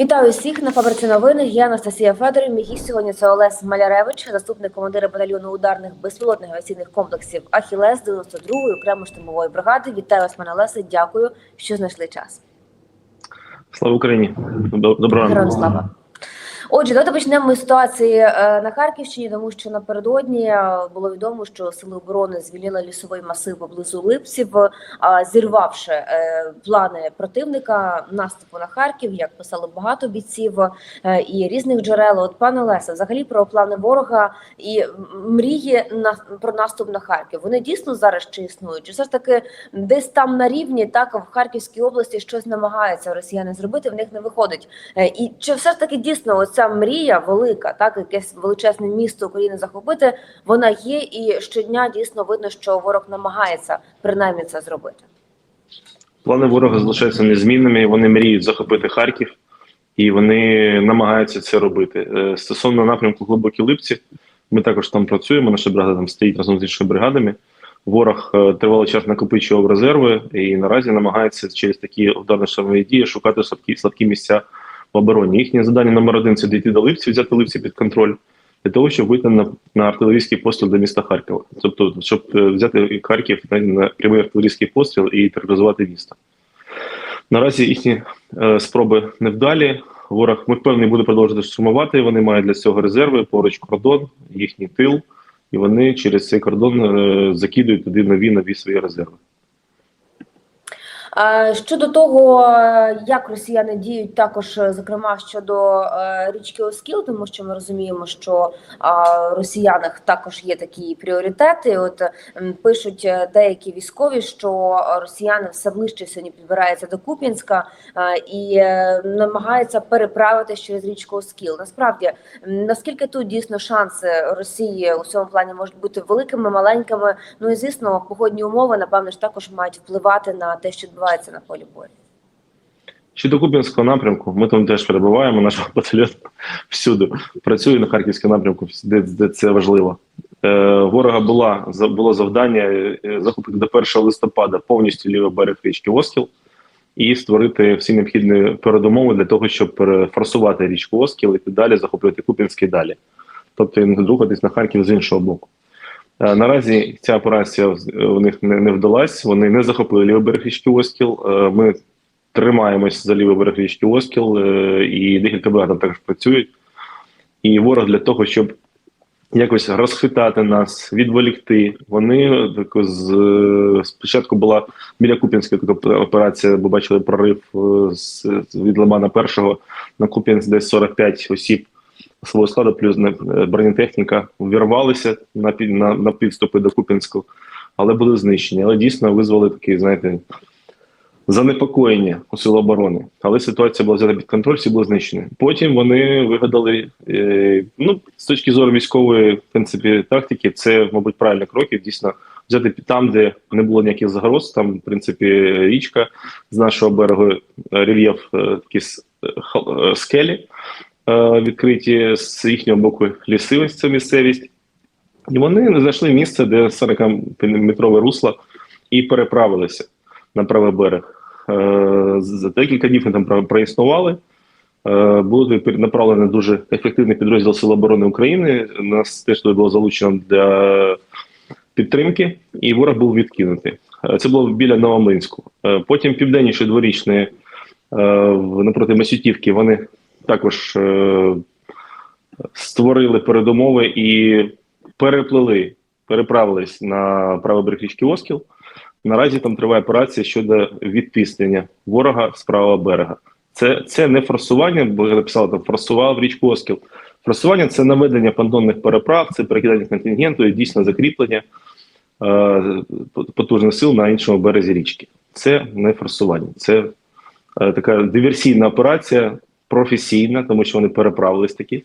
Вітаю всіх на фабриці новини. Я Анастасія Федорів. Мій гість сьогодні це Олес Маляревич, заступник командира батальйону ударних безпілотних авіаційних комплексів Ахілес 92-ї окремої штурмової бригади. Вітаю вас, мене Олесе. Дякую, що знайшли час. Слава Україні! Доб- Доброго Героям слава. Отже, давайте почнемо з ситуації е, на Харківщині, тому що напередодні е, було відомо, що сили оборони звільнили лісовий масив поблизу Липців, е, зірвавши плани противника наступу на Харків, як писало багато бійців і різних джерел. От пане Лесе, взагалі про плани ворога і мрії на про наступ на Харків. Вони дійсно зараз ще існують? Чи все ж таки десь там на рівні, так в Харківській області щось намагаються росіяни зробити, в них не виходить. І чи все ж таки дійсно оця мрія велика, так якесь величезне місто України захопити, вона є, і щодня дійсно видно, що ворог намагається принаймні це зробити. Плани ворога залишаються незмінними. Вони мріють захопити Харків, і вони намагаються це робити. Е, Стосовно напрямку глибокі липці, ми також там працюємо. Наша бригада там стоїть разом з іншими бригадами. Ворог е, тривалий час накопичував резерви і наразі намагається через такі ударно штурмові дії шукати слабкі, слабкі місця в обороні. Їхнє завдання номер один це дійти до липців, взяти липці під контроль. Для того, щоб вийти на, на артилерійський постріл до міста Харкова, тобто, щоб е, взяти Харків на, на прямий артилерійський постріл і тероризувати місто. Наразі їхні е, спроби невдалі. Ворог, ми впевнені, буде продовжувати штурмувати. Вони мають для цього резерви, поруч кордон, їхній тил, і вони через цей кордон е, закидують туди нові нові свої резерви. Щодо того, як росіяни діють, також зокрема щодо е, річки Оскіл, тому що ми розуміємо, що е, росіянах також є такі пріоритети. От пишуть е, деякі військові, що росіяни все ближче сьогодні підбираються до Куп'янська е, і намагаються переправити через річку Оскіл. Насправді, наскільки тут дійсно шанси Росії у цьому плані можуть бути великими, маленькими? Ну і звісно, погодні умови напевно ж також мають впливати на те, що відбувається на полі бою. Щодо Куп'янського напрямку, ми там теж перебуваємо. Наш батальйон всюди працює на харківському напрямку, де, де це важливо. Е, ворога була було завдання е, захопити до 1 листопада повністю лівий берег річки Оскіл і створити всі необхідні передумови для того, щоб перефорсувати річку Оскіл і далі захоплювати Куп'янський далі, тобто рухатись на Харків з іншого боку. Е, Наразі ця операція е, у них не, не вдалась. Вони не захопили лівий берег річки Оскіл. Е, Ми тримаємось за лівий берег річки Оскіл, і декілька бригад також працюють. І ворог для того, щоб якось розхитати нас, відволікти. Вони так, з, спочатку була біля Куп'янська така операція, бо бачили прорив з, від Лимана першого на Куп'янськ, десь 45 осіб свого складу, плюс е, бронетехніка вірвалися на, під- на, на підступи до Куп'янську, але були знищені. Але дійсно визвали такий, знаєте, занепокоєння у сил оборони. Але ситуація була взята під контроль, всі були знищені. Потім вони вигадали, е, ну, з точки зору військової в принципі, тактики, це, мабуть, правильний крок. І Дійсно, взяти там, де не було ніяких загроз, там, в принципі, річка з нашого берегу, е, рельєф е, такі е, скелі відкриті з їхнього боку лісивість, це місцевість. І вони знайшли місце, де 40-метрове русло, і переправилися на правий берег. Е, За декілька днів вони там про- проіснували. Е, Були направлені дуже ефективний підрозділ Сил оборони України. Нас теж туди було залучено для підтримки, і ворог був відкинутий. Е, Це було біля Новомлинську. Е, Потім південніше дворічне е, напроти Масютівки вони також е, створили передумови і переплили, переправились на правий річки Оскіл. Наразі там триває операція щодо відтиснення ворога з правого берега. Це, це не форсування, бо я написав там форсував річку Оскіл. Форсування це наведення пандонних переправ, це перекидання контингенту і дійсно закріплення е, потужних сил на іншому березі річки. Це не форсування, це е, така диверсійна операція, професійна, тому що вони переправились такі.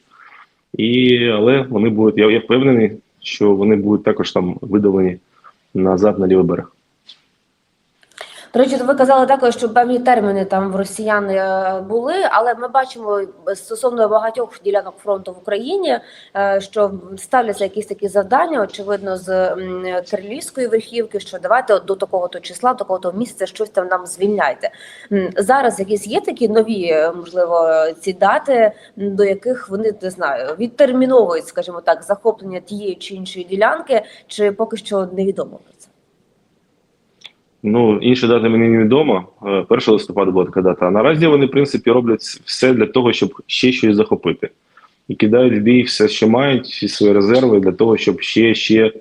І, але вони будуть, я, я впевнений, що вони будуть також там видалені назад на лівий берег. До речі, ви казали також, що певні терміни там в росіян е, були, але ми бачимо стосовно багатьох ділянок фронту в Україні, е, що ставляться якісь такі завдання, очевидно, з м, верхівки, що давайте до такого то числа, такого то місяця щось там нам звільняйте. Зараз якісь є такі нові, е, можливо, ці дати, до яких вони не знаю, відтерміновують, скажімо так, захоплення тієї чи іншої ділянки, чи поки що невідомо. Ну, інші дати мені невідомо. Е, 1 листопада була така дата. А наразі вони, в принципі, роблять все для того, щоб ще щось захопити. І кидають в бій все, що мають, всі свої резерви для того, щоб ще, ще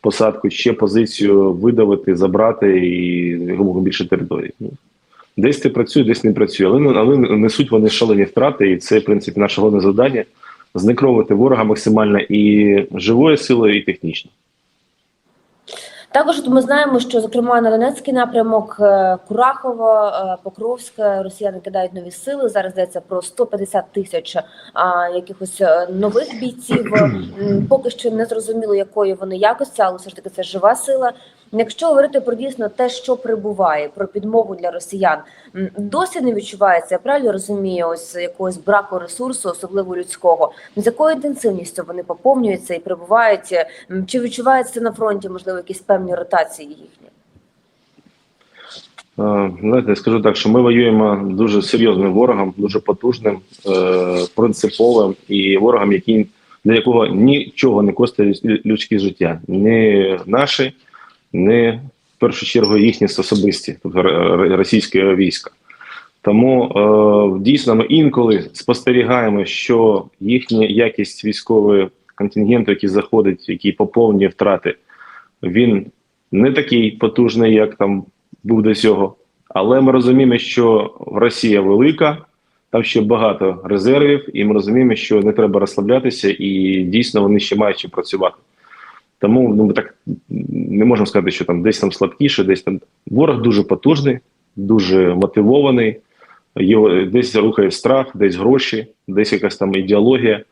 посадку, ще позицію видавити, забрати і якомога більше територій. Ну, Десь це працює, десь не працює. Але, але несуть вони шалені втрати, і це, в принципі, наше головне завдання зникровувати ворога максимально і живою силою, і технічно. Також ми знаємо, що зокрема на Донецький напрямок е, Курахово, е, Покровське, росіяни кидають нові сили. Зараз йдеться про 150 тисяч а, якихось е, нових бійців. Поки що не зрозуміло, якої вони якості, але все ж таки це жива сила. Якщо говорити про дійсно те, що прибуває, про підмогу для росіян, досі не відчувається, я правильно розумію, ось якогось браку ресурсу, особливо людського. З якою інтенсивністю вони поповнюються і прибувають? Чи відчувається на фронті, можливо, якісь певні ротації їхні? Е, Знаєте, скажу так, що ми воюємо дуже серйозним ворогом, дуже потужним, е, принциповим і ворогом, який для якого нічого не коштує людське життя, не наші, не в першу чергу їхні особисті, тобто російське військо. Тому е, дійсно ми інколи спостерігаємо, що їхня якість військового контингенту, який заходить, який поповнює втрати, він не такий потужний, як там був до цього. Але ми розуміємо, що Росія велика, там ще багато резервів, і ми розуміємо, що не треба розслаблятися, і дійсно вони ще мають чим працювати. Тому ну, ми так не можемо сказати, що там десь там слабкіше, десь там ворог дуже потужний, дуже мотивований. Його десь рухає страх, десь гроші, десь якась там ідеологія.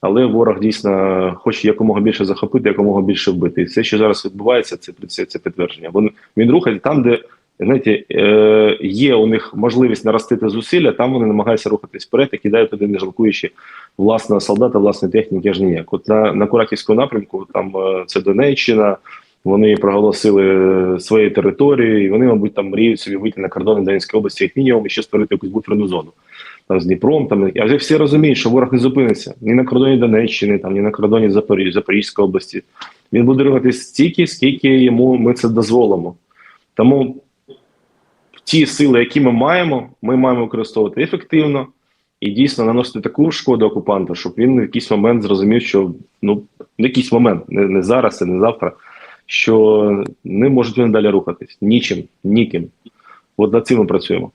Але ворог дійсно хоче якомога більше захопити, якомога більше вбити. І все, що зараз відбувається, це це, це підтвердження. Він, він рухає там, де знаєте, е, є у них можливість наростити зусилля, там вони намагаються рухатись вперед і кидають туди, не жалкуючи власного солдата, власної техніки, аж ніяк. От на, на Кураківському напрямку, там е, це Донеччина, вони проголосили е, свої території, і вони, мабуть, там мріють собі вийти на кордони Донецької області, як мінімум, і ще створити якусь буферну зону. Там з Дніпром, там а вже всі розуміють, що ворог не зупиниться ні на кордоні Донеччини, там ні на кордоні Запоріж, Запорізької області. Він буде рухатись стільки, скільки йому ми це дозволимо. Тому ті сили, які ми маємо, ми маємо використовувати ефективно і дійсно наносити таку шкоду окупанту, щоб він в якийсь момент зрозумів, що ну в якийсь момент, не, не зараз, і не завтра, що не можуть вони далі рухатись нічим, ніким. От над цим ми працюємо.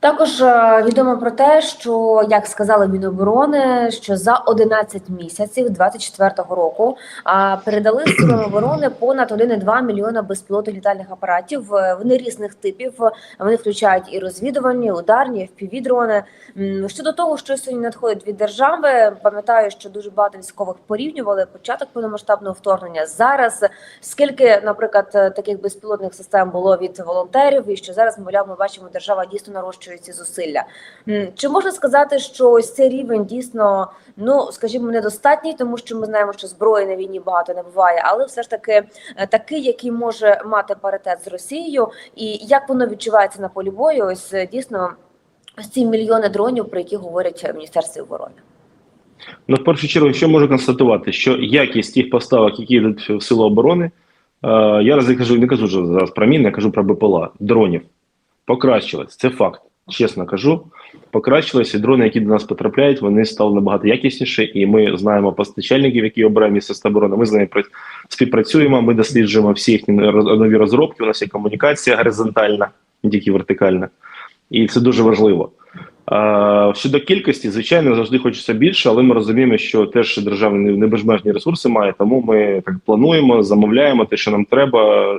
Також е, відомо про те, що як сказали Міноборони, що за 11 місяців 24-го року передали силам оборони понад 1,2 мільйона безпілотних літальних апаратів. Е, Вони різних типів. Вони включають і розвідувальні, ударні, FPV-дрони. Щодо того, що сьогодні надходить від держави, пам'ятаю, що дуже багато військових порівнювали початок повномасштабного вторгнення. Зараз скільки, наприклад, е, таких безпілотних систем було від волонтерів, і що зараз, мовляв, ми бачимо, держава дійсно нарощує ці зусилля. Чи можна сказати, що ось цей рівень дійсно, ну скажімо, недостатній, тому що ми знаємо, що зброї на війні багато не буває, але все ж таки е, такий, який може мати паритет з Росією, і як воно відчувається на полі бою, ось е, дійсно ось ці мільйони дронів, про які говорять в Міністерстві оборони. Ну, в першу чергу, що можу констатувати, що якість тих поставок, які йдуть в силу оборони, е, я раз не кажу, не кажу зараз про міни, я кажу про БПЛА, дронів. Покращилась, це факт. Чесно кажу, покращилось, і дрони, які до нас потрапляють, вони стали набагато якісніші, і ми знаємо постачальників, які обирає Міністерство оборони. Ми з ними пра- співпрацюємо, ми досліджуємо всі їхні нові розробки. У нас є комунікація горизонтальна, не тільки вертикальна, і це дуже важливо. Щодо кількості, звичайно, завжди хочеться більше, але ми розуміємо, що теж держава не не безмежні ресурси має, тому ми так плануємо, замовляємо те, що нам треба.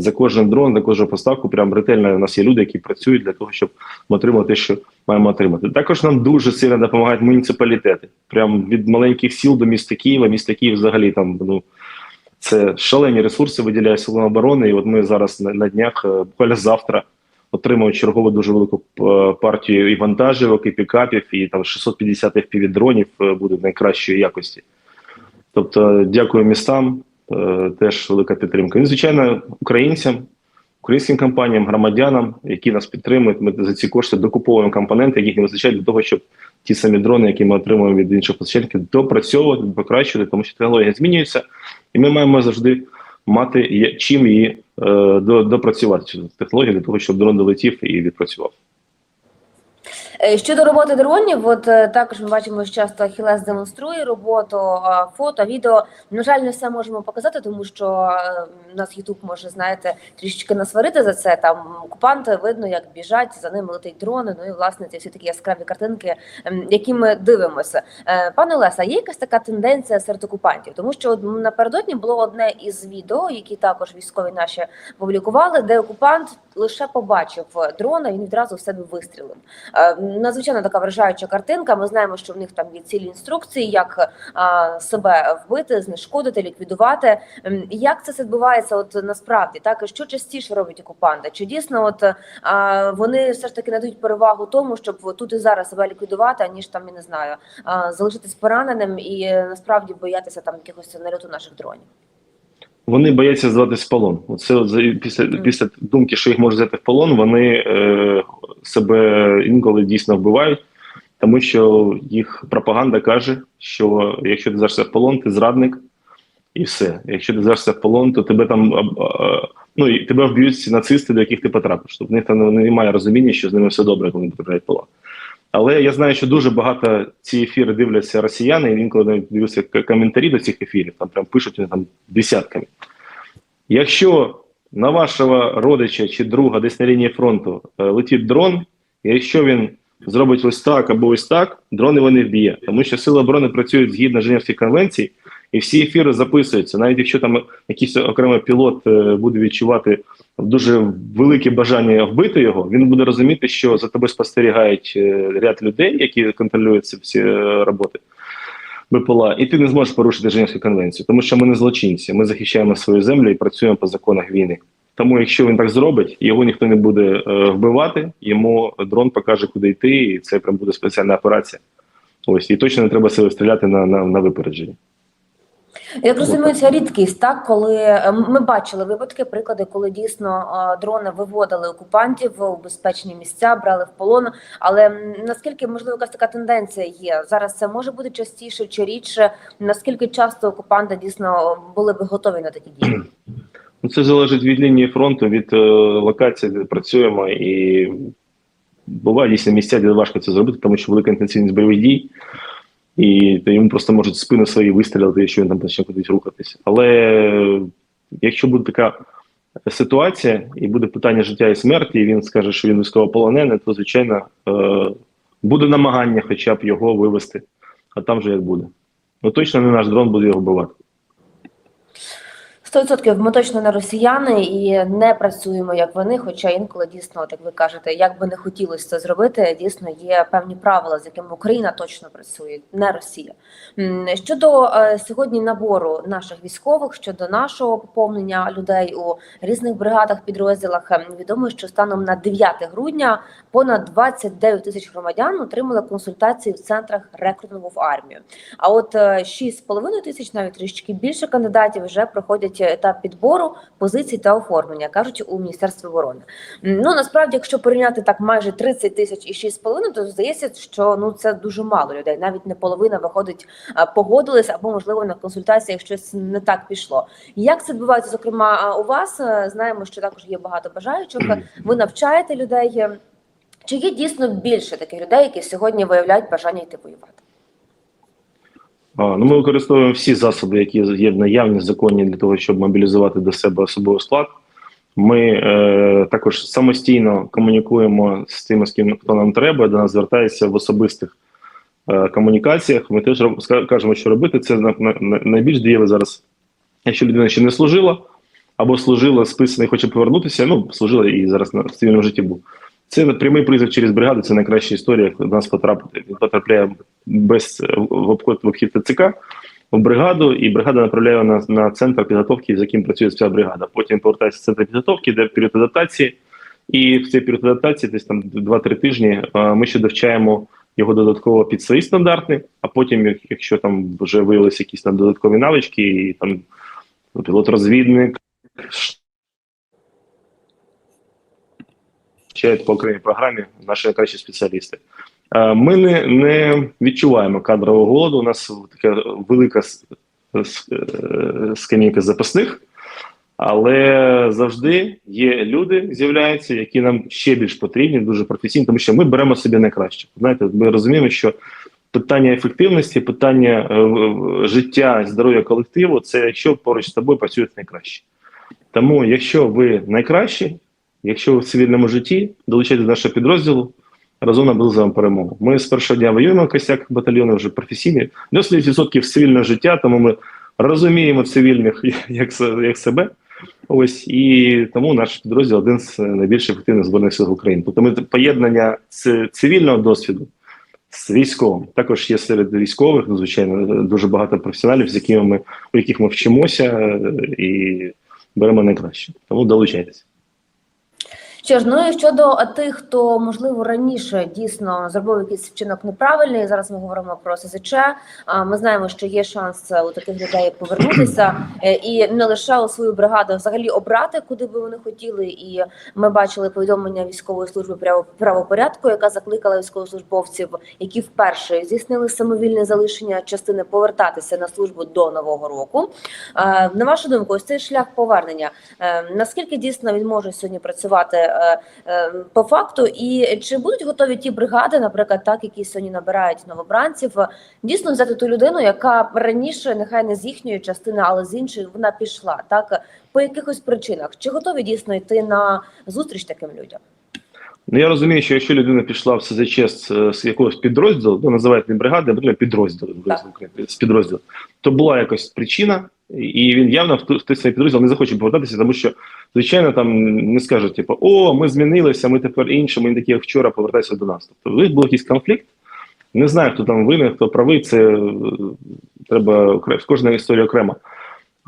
За кожен дрон, за кожну поставку, прям ретельно у нас є люди, які працюють для того, щоб ми отримали те, що маємо отримати. Також нам дуже сильно допомагають муніципалітети. Прям від маленьких сіл до міста Києва, міста Київ взагалі там ну Це шалені ресурси виділяє силам оборони. І от ми зараз на, днях, е, буквально завтра, отримуємо чергову дуже велику е, партію і вантажівок, і пікапів, і там 650 FPV-дронів е, буде найкращої якості. Тобто, дякую містам, теж велика підтримка. І, звичайно, українцям, українським компаніям, громадянам, які нас підтримують. Ми за ці кошти докуповуємо компоненти, яких не вистачає для того, щоб ті самі дрони, які ми отримуємо від інших постачальників, допрацьовувати, покращувати, тому що технологія змінюється, і ми маємо завжди мати чим її е, допрацювати цю технологію для того, щоб дрон долетів і відпрацював. Е, Щодо роботи дронів, от е, також ми бачимо, що часто Хілес демонструє роботу, фото, відео. На жаль, не все можемо показати, тому що е, нас Ютуб може, знаєте, трішечки насварити за це. Там окупанти видно, як біжать, за ними летить дрони. Ну і власне ці всі такі яскраві картинки, які ми дивимося. Е, Пане Олеса, є якась така тенденція серед окупантів, тому що напередодні було одне із відео, які також військові наші публікували, де окупант лише побачив дрона, він відразу в себе вистрілив. Е, Надзвичайно така вражаюча картинка. Ми знаємо, що в них там є цілі інструкції, як а, себе вбити, знешкодити, ліквідувати. Як це все відбувається? От насправді, так що частіше роблять окупанти? Чи дійсно, от а, вони все ж таки надають перевагу тому, щоб тут і зараз себе ліквідувати, аніж там я не знаю, а, залишитись пораненим і е, насправді боятися там якихось нальоту наших дронів? Вони бояться здаватись в полон. Оце от після, після думки, що їх можуть взяти в полон, вони е, себе інколи дійсно вбивають, тому що їх пропаганда каже, що якщо ти здашся в полон, ти зрадник, і все. Якщо ти здашся в полон, то тебе там ну, і тебе вб'ють ці нацисти, до яких ти потрапиш. Тобто в них там немає розуміння, що з ними все добре, коли вони потрапляють полон. Але я знаю, що дуже багато ці ефіри дивляться росіяни, і інколи навіть дивлюся коментарі до цих ефірів, там прям пишуть вони там десятками. Якщо на вашого родича чи друга десь на лінії фронту е, летить дрон, і якщо він зробить ось так або ось так, дрон його не вб'є. Тому що сили оборони працюють згідно Женевських конвенцій, і всі ефіри записуються. Навіть якщо там якийсь окремий пілот е, буде відчувати дуже велике бажання вбити його, він буде розуміти, що за тобою спостерігають е, ряд людей, які контролюють ці всі роботи. БПЛА, і ти не зможеш порушити Женевську конвенцію, тому що ми не злочинці, ми захищаємо свою землю і працюємо по законах війни. Тому, якщо він так зробить, його ніхто не буде е, вбивати, йому дрон покаже, куди йти, і це прям буде спеціальна операція. Ось і точно не треба себе стріляти на, на, на випередження. Як розумію, це рідкість, так коли е, ми бачили випадки, приклади, коли дійсно дрони виводили окупантів у безпечні місця, брали в полон. Але наскільки можливо якась така тенденція є зараз? Це може бути частіше чи рідше? Наскільки часто окупанти дійсно були б готові на такі дії? Ну, це залежить від лінії фронту, від е, локації, де працюємо, і бувають дійсно місця, де важко це зробити, тому що велика інтенсивність бойових дій, і йому просто можуть спини свої вистрілити, якщо він там почне кудись рухатися. Але якщо буде така ситуація, і буде питання життя і смерті, і він скаже, що він військовополонений, то звичайно е, буде намагання хоча б його вивести, а там вже як буде. Ну точно не наш дрон буде його вбивати. 100% ми точно не росіяни і не працюємо як вони. Хоча інколи дійсно, от як ви кажете, як би не хотілося це зробити, дійсно є певні правила, з якими Україна точно працює, не Росія. Щодо е, сьогодні набору наших військових, щодо нашого поповнення людей у різних бригадах, підрозділах, е, відомо, що станом на 9 грудня понад 29 тисяч громадян отримали консультації в центрах рекрутингу в армію. А от е, 6,5 тисяч, навіть трішки більше кандидатів вже проходять етап підбору позицій та оформлення, кажуть у міністерстві оборони. Ну насправді, якщо порівняти так майже 30 тисяч і 6,5, то здається, що ну це дуже мало людей. Навіть не половина виходить, погодились або можливо на консультаціях щось не так пішло. Як це відбувається, зокрема у вас? Е, Знаємо, що також є багато бажаючих. Ви навчаєте людей. Е, Чи є дійсно більше таких людей, які сьогодні виявляють бажання йти воювати? Ну, ми використовуємо всі засоби, які є в наявні законні для того, щоб мобілізувати до себе особовий склад. Ми е, також самостійно комунікуємо з тими, з ким хто нам треба. До нас звертається в особистих е, комунікаціях. Ми теж роб- кажемо, що робити. Це на, на, на- найбільш дієве зараз. Якщо людина ще не служила або служила списана і хоче повернутися, ну служила і зараз на цивільному житті був. Це прямий призов через бригаду. Це найкраща історія, як до нас потрапити. Потрапляє без в обход в обхід ТЦК. в бригаду, і бригада направляє на, на центр підготовки, з яким працює ця бригада. Потім повертається в центр підготовки, де період адаптації. І в цей період адаптації, десь там 2-3 тижні, е, ми ще довчаємо його додатково під свої стандарти. А потім, якщо там вже виявилися якісь там додаткові навички, і там пілот-розвідник, вчать по окремій програмі наші найкращі спеціалісти. Е, Ми не, не відчуваємо кадрового голоду. У нас така велика е, скамейка запасних, але завжди є люди, з'являються, які нам ще більш потрібні, дуже професійні, тому що ми беремо собі найкраще. Знаєте, ми розуміємо, що питання ефективності, питання е, життя, здоров'я колективу це якщо поруч з тобою працюють найкращі. Тому, якщо ви найкращі, якщо ви в цивільному житті, долучайтесь до нашого підрозділу, разом наблизимо перемогу. Ми з першого дня воюємо косяк батальйону вже професійні. 90% цивільного життя, тому ми розуміємо цивільних як, як себе. Ось і тому наш підрозділ один з найбільш ефективних збройних сил України. Тобто ми поєднання цивільного досвіду з військовим. Також є серед військових, ну, звичайно, дуже багато професіоналів, з якими ми у яких ми вчимося е, і беремо найкраще. Тому долучайтесь. Що ж, ну і щодо тих, хто можливо раніше дійсно зробив якийсь вчинок неправильний. Зараз ми говоримо про СЗЧ. Ми знаємо, що є шанс е, у таких людей повернутися е, і не лише у свою бригаду, взагалі обрати, куди би вони хотіли. І ми бачили повідомлення військової служби право- правопорядку, яка закликала військовослужбовців, які вперше здійснили самовільне залишення частини повертатися на службу до нового року. Е, На вашу думку, ось цей шлях повернення. Наскільки дійсно він може сьогодні працювати по факту, і чи будуть готові ті бригади, наприклад, так, які сьогодні набирають новобранців, е, дійсно взяти ту людину, яка раніше, нехай не з їхньої частини, але з іншої, вона пішла так по якихось причинах? Чи готові дійсно йти на зустріч таким людям? Ну я розумію, що якщо людина пішла в СЗЧ з, з якогось підрозділу, ну називають не бригади, а підрозділ з підрозділу, то була якась причина, і він явно в в той свій підрозділ не захоче повертатися, тому що звичайно там не скажуть, типу, о, ми змінилися, ми тепер інші, ми не такі, як вчора, повертайся до нас. Тобто, в них був якийсь конфлікт. Не знаю, хто там винен, хто правий, це е, треба окремо, кожна історія окрема.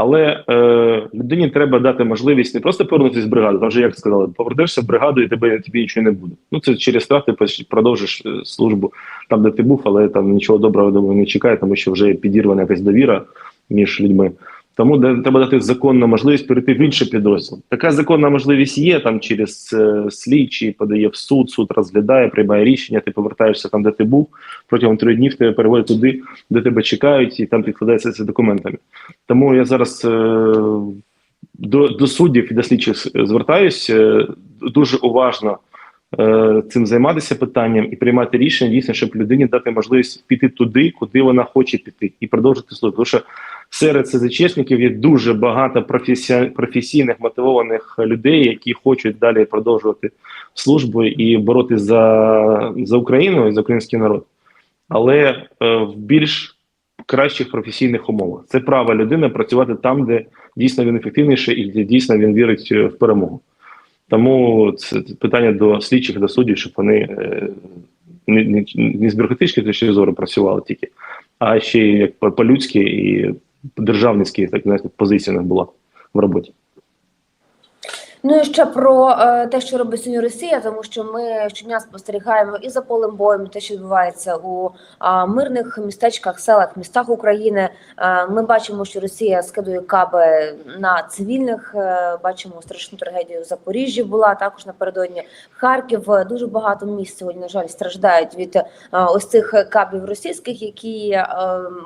Але е, людині треба дати можливість не просто повернутися з бригади, там вже як сказали, повернешся в бригаду і тебе тобі нічого не буде. Ну це через страх ти продовжиш е, службу там, де ти був, але там нічого доброго думаю, не чекає, тому що вже підірвана якась довіра між людьми. Тому треба дати законну можливість перейти в інший підрозділ. Така законна можливість є там через е, слідчий, подає в суд, суд розглядає, приймає рішення. Ти повертаєшся там, де ти був. Протягом трьох днів тебе переводять туди, де тебе чекають, і там підкладається це документами. Тому я зараз е, до, до суддів і до слідчих звертаюсь е, дуже уважно цим займатися питанням і приймати рішення дійсно, щоб людині дати можливість піти туди, куди вона хоче піти, і продовжити службу. Тому що серед СЗЧшників є дуже багато професі- професійних мотивованих людей, які хочуть далі продовжувати службу і боротися за, за Україну і за український народ, але е, в більш кращих професійних умовах. Це право людини працювати там, де дійсно він ефективніший і де дійсно він вірить е, в перемогу. Тому це питання до слідчих, до суддів, щоб вони е, не, не, не з бюрократичної точки зору працювали тільки, а ще й як по- по-людськи і державницькі так знаєте, позиція у них була в роботі. Ну і ще про е, те, що робить сьогодні Росія, тому що ми щодня спостерігаємо і за полем боєм, те, що відбувається у мирних містечках, селах, містах України. Е, ми бачимо, що Росія скидує каби на цивільних. Е, бачимо страшну трагедію в Запоріжжі. Була також напередодні Харків. Дуже багато міст сьогодні, на жаль, страждають від ось цих кабів російських, які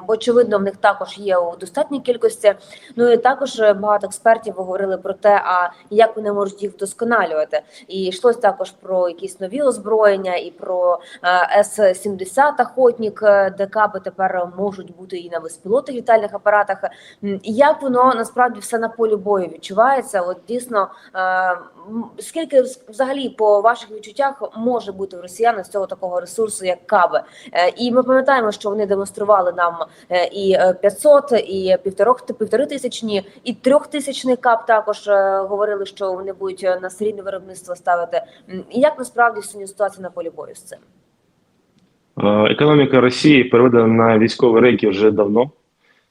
очевидно в них також є у достатній кількості. Ну і також багато експертів говорили про те, а як вони можуть їх вдосконалювати. І йшлось також про якісь нові озброєння, і про е, С-70 охотник, е, де каби тепер можуть бути і на безпілотних літальних апаратах. Як воно насправді все на полі бою відчувається? От дійсно, е, скільки взагалі по ваших відчуттях може бути в росіян з цього такого ресурсу, як каби? І ми пам'ятаємо, що вони демонстрували нам і е, 500, і півтори тисячні, і трьохтисячний кап також говорили, що вони будуть е, на серійне виробництво ставити. І як насправді сьогодні ситуація на полі бою з цим? Е, Економіка Росії переведена на військові рейки вже давно.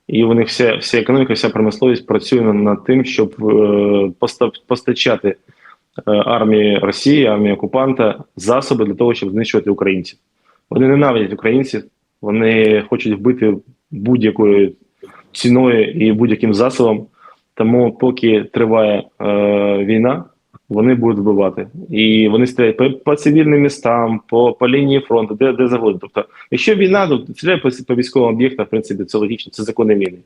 і у вся, вся економіка, вся промисловість працює над тим, щоб е, постачати е, армії Росії, армії окупанта засоби для того, щоб знищувати українців. Вони ненавидять українців, вони хочуть вбити будь-якою ціною і будь-яким засобом. Тому, поки триває е, війна, вони будуть вбивати. І вони стріляють по, по цивільним містам, по, по лінії фронту, де, де завгодно. Тобто, якщо війна, то стріляють по, по військовим об'єктам, в принципі, це логічно, це закони війни.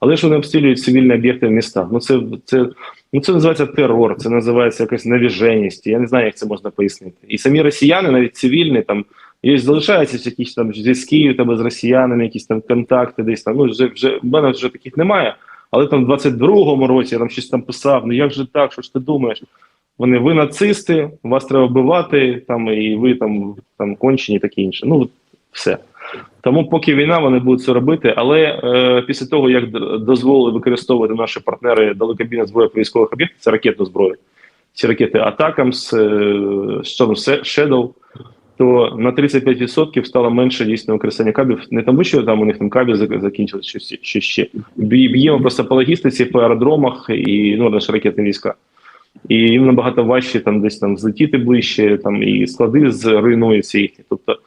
Але ж вони обстрілюють цивільні об'єкти в містах. Ну це, це, ну це називається терор, це називається якась навіженість. Я не знаю, як це можна пояснити. І самі росіяни, навіть цивільні, там є залишаються якісь там зв'язки тебе з росіянами, якісь там контакти, десь там. Ну вже вже в мене вже таких немає. Але там в 22-му році я там щось там писав. Ну як же так? Що ж ти думаєш? Вони ви нацисти, вас треба вбивати, там і ви там там кончені, таке інше. Ну все. Тому поки війна, вони будуть це робити. Але е, після того, як дозволили використовувати наші партнери далекобійну зброю по військових об'єктах, це ракетну зброю. Ці ракети Атакамс, е, Storm Shadow, то на 35% стало менше дійсно використання кабів. Не тому, що там у них там кабель зак- закінчилось, що, що ще. Б'ємо просто по логістиці, по аеродромах і ну, наші ракетні війська. І їм набагато важче там десь там злетіти ближче, там і склади зруйнуються їхні. Тобто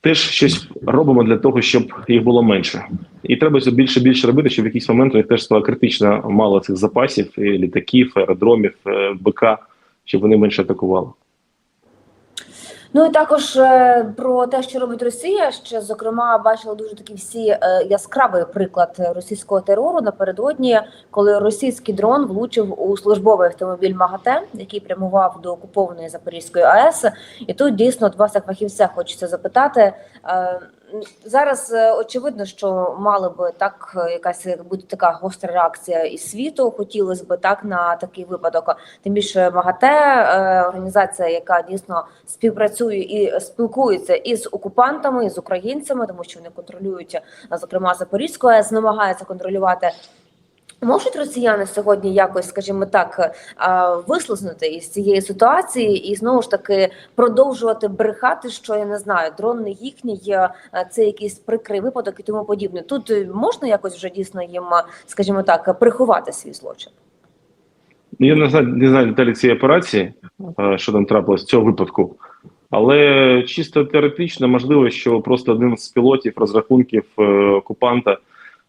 теж щось робимо для того, щоб їх було менше. І треба це більше більше робити, щоб в якийсь момент у них теж стало критично мало цих запасів, і літаків, аеродромів, е, БК, щоб вони менше атакували. Ну і також е, про те, що робить Росія, ще зокрема бачила дуже такі всі е, яскравий приклад російського терору напередодні, коли російський дрон влучив у службовий автомобіль МАГАТЕ, який прямував до окупованої Запорізької АЕС. І тут дійсно от вас як фахівця хочеться запитати. Е, Зараз е, очевидно, що мали би так е, якась бути така гостра реакція із світу. Хотілося б так на такий випадок. Тим більше МАГАТЕ е, організація, яка дійсно співпрацює і спілкується із окупантами, і з українцями, тому що вони контролюють е, зокрема Запорізьку АЕС, намагаються контролювати. Можуть росіяни сьогодні якось, скажімо так, вислизнути із цієї ситуації і знову ж таки продовжувати брехати, що я не знаю, дрон не їхній, е, це якийсь прикрий випадок і тому подібне. Тут е, можна якось вже дійсно їм, е, скажімо так, приховати свій злочин. Ну, Я не знаю, не знаю деталі цієї операції, е, що там трапилось цього випадку. Але чисто теоретично можливо, що просто один з пілотів розрахунків е, окупанта е,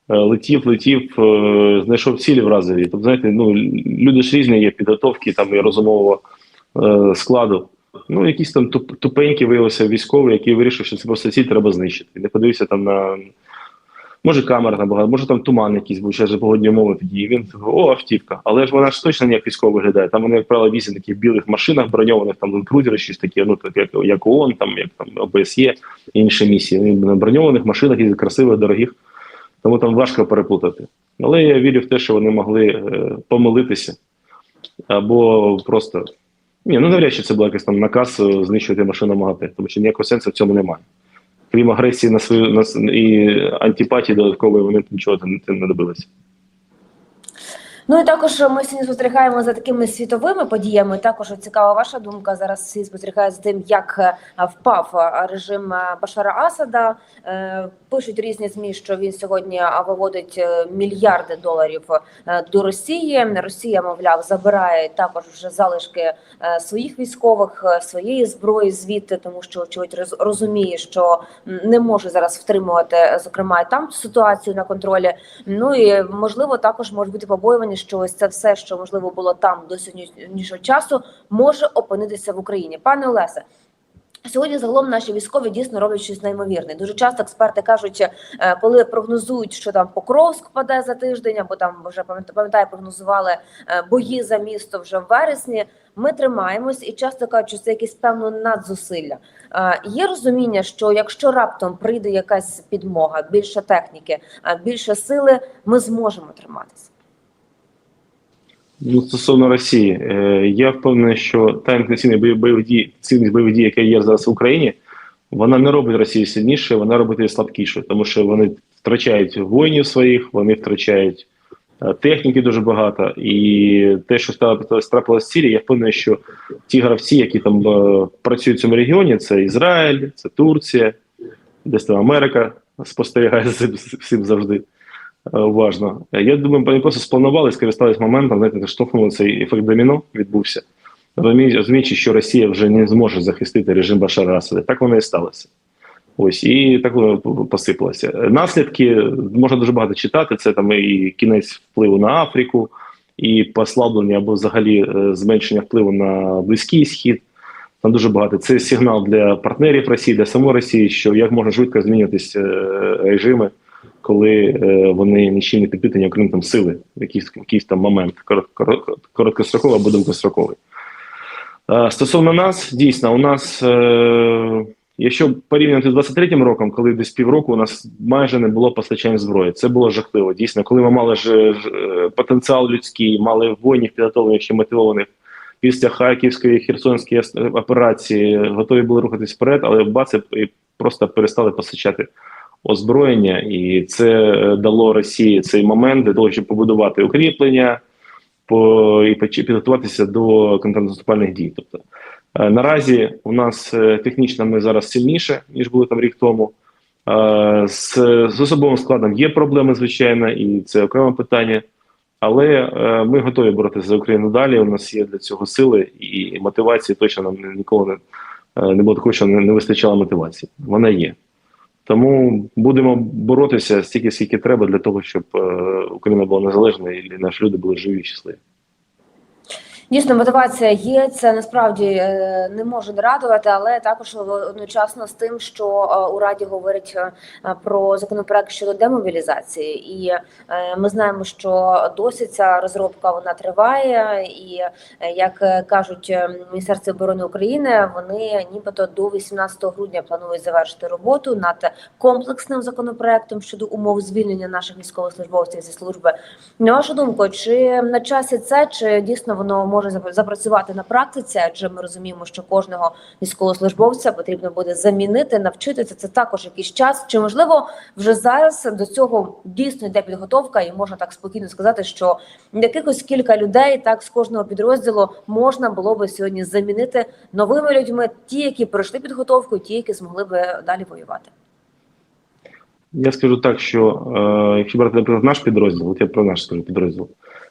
летів, летів, е, знайшов цілі вразові. Тобто, знаєте, ну люди ж різні є підготовки там і розумового е, складу. Ну, якісь там туп, тупенькі виявилися військові, які вирішив, що це просто ціль треба знищити. Не подивився там на. Може, камера там багато, може там туман якийсь був, ще ж погодні умови тоді. І він о, автівка. Але ж вона ж точно не як військово виглядає. Там вони, як правило, вісім таких білих машинах броньованих, там крузери, щось таке, ну так як, як ООН, там як там ОБСЄ, інші місії. Вони на броньованих машинах і красивих, дорогих. Тому там важко переплутати. Але я вірю в те, що вони могли е, помилитися або просто. Ні, ну навряд чи це був якийсь там наказ е, знищувати машину МАГАТЕ, тому що ніякого сенсу в цьому немає. Крім агресії на свою на, і антипатії додаткової, вони нічого не добилися. Ну і також ми сьогодні спостерігаємо за такими світовими подіями. Також цікава ваша думка. Зараз всі спостерігають за тим, як е, впав е, режим е, Башара Асада. Пишуть різні змі, що він сьогодні виводить мільярди доларів до Росії. Росія, мовляв, забирає також вже залишки своїх військових, своєї зброї звідти, тому що очевидь роз- розуміє, що не може зараз втримувати, зокрема, там ситуацію на контролі. Ну і можливо, також може бути побоювання, що ось це все, що можливо було там до сьогоднішнього часу, може опинитися в Україні. Пане Олесе. Сьогодні загалом наші військові дійсно роблять щось неймовірне. Дуже часто експерти кажуть, е, коли прогнозують, що там Покровськ паде за тиждень, або там вже пам'ят- пам'ятаю, прогнозували е, бої за місто вже в вересні. Ми тримаємось і часто кажуть, що це якесь певно надзусилля. Е, Є розуміння, що якщо раптом прийде якась підмога, більше техніки, більше сили, ми зможемо триматися. Ну, стосовно Росії, е, я впевнений, що та інтенсивна бойових дій, цінність бойових дій, яка є зараз в Україні, вона не робить Росію сильніше, вона робить її слабкішою, тому що вони втрачають воїнів своїх, вони втрачають е, техніки дуже багато. І те, що стало трапилось в Сирії, я впевнений, що ті гравці, які там е, працюють в цьому регіоні, це Ізраїль, це Турція, десь там Америка спостерігає за цим завжди. Е, уважно. Е, Я думаю, вони просто спланували, скористались моментом, знаєте, штовхнули цей ефект доміно, відбувся. Розуміючи, що Росія вже не зможе захистити режим Башара Асада. Так воно і сталося. Ось і так воно посипалося. Наслідки можна дуже багато читати. Це там і кінець впливу на Африку, і послаблення або взагалі е, зменшення впливу на Близький Схід. Там дуже багато. Це сигнал для партнерів Росії, для самої Росії, що як можна швидко змінюватися режими, коли е, вони нічим не підпитані, окрім там сили, якийсь, якийсь там момент, корот- корот- короткостроковий або довгостроковий. Е, Стосовно нас, дійсно, у нас, е, якщо порівняти з 23-м роком, коли десь півроку у нас майже не було постачань зброї, це було жахливо. Дійсно, коли ми мали ж, потенціал людський, мали воїнів підготовлених ще мотивованих після Харківської Херсонської операції, готові були рухатись вперед, але бац, і просто перестали постачати озброєння, і це е, дало Росії цей момент для того, щоб побудувати укріплення по і підготуватися до контрнаступальних дій. Тобто е, наразі у нас е, технічно ми зараз сильніше ніж були там рік тому. З, з особовим складом є проблеми, звичайно, і це окреме питання. Але ми готові боротися за Україну далі. У нас є для цього сили і мотивації. Точно нам ніколи не, не було такого, що не вистачало мотивації. Вона є. Тому будемо боротися стільки, скільки треба для того, щоб е, Україна була незалежна і наші люди були живі і щасливі. Дійсно, мотивація є. Це насправді е, не може не радувати, але також одночасно з тим, що е, у раді говорять е, про законопроект щодо демобілізації, і ми знаємо, що досі ця розробка вона триває, і як кажуть Міністерство оборони України, вони нібито до 18 грудня планують завершити роботу над комплексним законопроектом щодо умов звільнення наших військовослужбовців зі служби. На вашу думку, чи на часі це, чи дійсно воно може запра- запрацювати на практиці? Адже ми розуміємо, що кожного військовослужбовця потрібно буде замінити, навчитися. Це також якийсь час. Чи можливо вже зараз до цього дійсно йде підготовка, і можна так спокійно сказати, що якихось кілька людей так з кожного підрозділу можна було би сьогодні замінити новими людьми, ті, які пройшли підготовку, ті, які змогли би далі воювати. Я скажу так, що е, якщо брати, наприклад, наш підрозділ, от я про наш скажу підрозділ,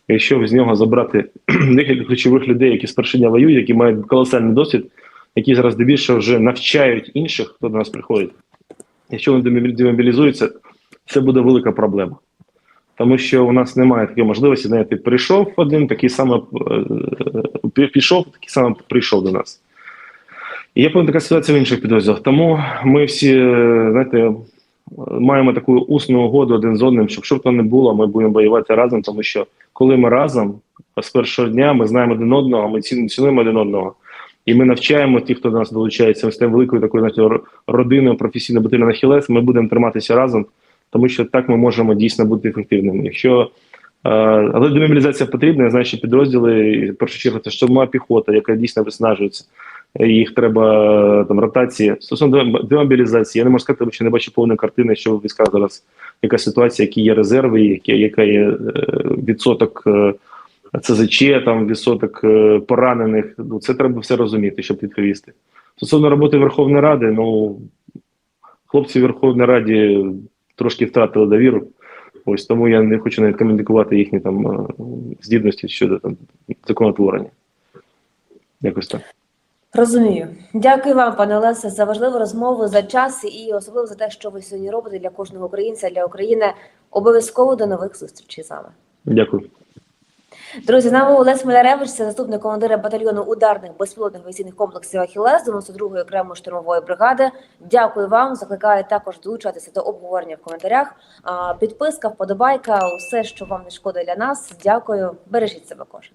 якщо з нього забрати декілька ключових людей, які з першого воюють, які мають колосальний досвід, які зараз здебільшого вже навчають інших, хто до нас приходить, якщо вони демобілізуються, це буде велика проблема. Тому що у нас немає такої можливості, знаєте, прийшов один, такий саме е, пішов, такий саме прийшов до нас. І я пам'ятаю, така ситуація в інших підрозділах. Тому ми всі, е, знаєте, маємо таку усну угоду один з одним, щоб що б то не було, ми будемо воювати разом, тому що коли ми разом, з першого дня ми знаємо один одного, ми ці- цінуємо один одного. І ми навчаємо тих, хто до нас долучається, ми стаємо великою такою знаєте, родиною професійно на хілес. Ми будемо триматися разом, тому що так ми можемо дійсно бути ефективними. Якщо е, але демобілізація потрібна, я знаю, що підрозділи, в першу чергу, це штурмова піхота, яка дійсно виснажується. Їх треба там ротації. Стосовно демобілізації, я не можу сказати, що не бачу повної картини, що в військах зараз яка ситуація, які є резерви, які, яка є е, відсоток е, ЦЗЧ, там відсоток е, поранених. Ну це треба все розуміти, щоб відповісти. Стосовно роботи Верховної Ради, ну хлопці в Верховній Раді трошки втратили довіру. Ось тому я не хочу навіть коментувати їхні там здібності щодо там законотворення. Якось так. Розумію. Дякую вам, пане Олесе, за важливу розмову, за час і особливо за те, що ви сьогодні робите для кожного українця, для України. Обов'язково до нових зустрічей з вами. Дякую. Друзі, з нами Олесь Маляревич, це заступник командира батальйону ударних безпілотних авіаційних комплексів Ахілес 92-ї окремої штурмової бригади. Дякую вам. Закликаю також долучатися до обговорення в коментарях. Підписка, вподобайка, усе, що вам не шкода для нас. Дякую. Бережіть себе кожен.